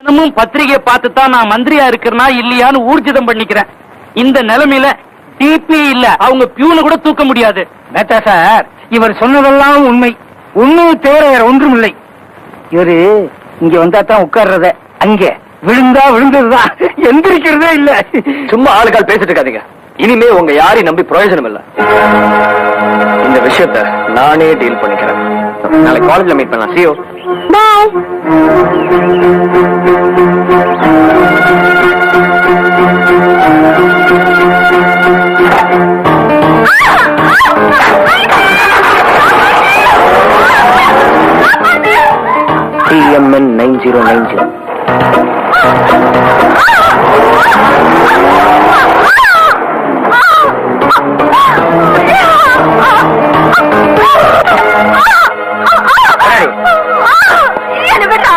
தினமும் பத்திரிகையை பார்த்து தான் நான் மந்திரியா இருக்கிறனா இல்லையான்னு ஊர்ஜிதம் பண்ணிக்கிறேன். இந்த நிலைமையில டிபி இல்ல அவங்க பியூனை கூட தூக்க முடியாது. மேத்தா சார் இவர் சொன்னதெல்லாம் உண்மை. உண்மையை தவிர வேற ஒன்றும் இல்லை. இவரு இங்க வந்தா தான் உட்கார்றத அங்க விழுந்தா விழுந்ததுதான். எந்திரிக்கிறதே இல்ல. சும்மா ஆளுக்கால் பேசிட்டு இருக்காதீங்க. இனிமே உங்க யாரையும் நம்பி பிரயோஜனம் இல்ல. இந்த விஷயத்த நானே டீல் பண்ணிக்கிறேன். நாளைக்கு காலேஜ்ல மீட் பண்ணலாம். சியோ bye PMN nine zero nine zero ఎనబెట్టా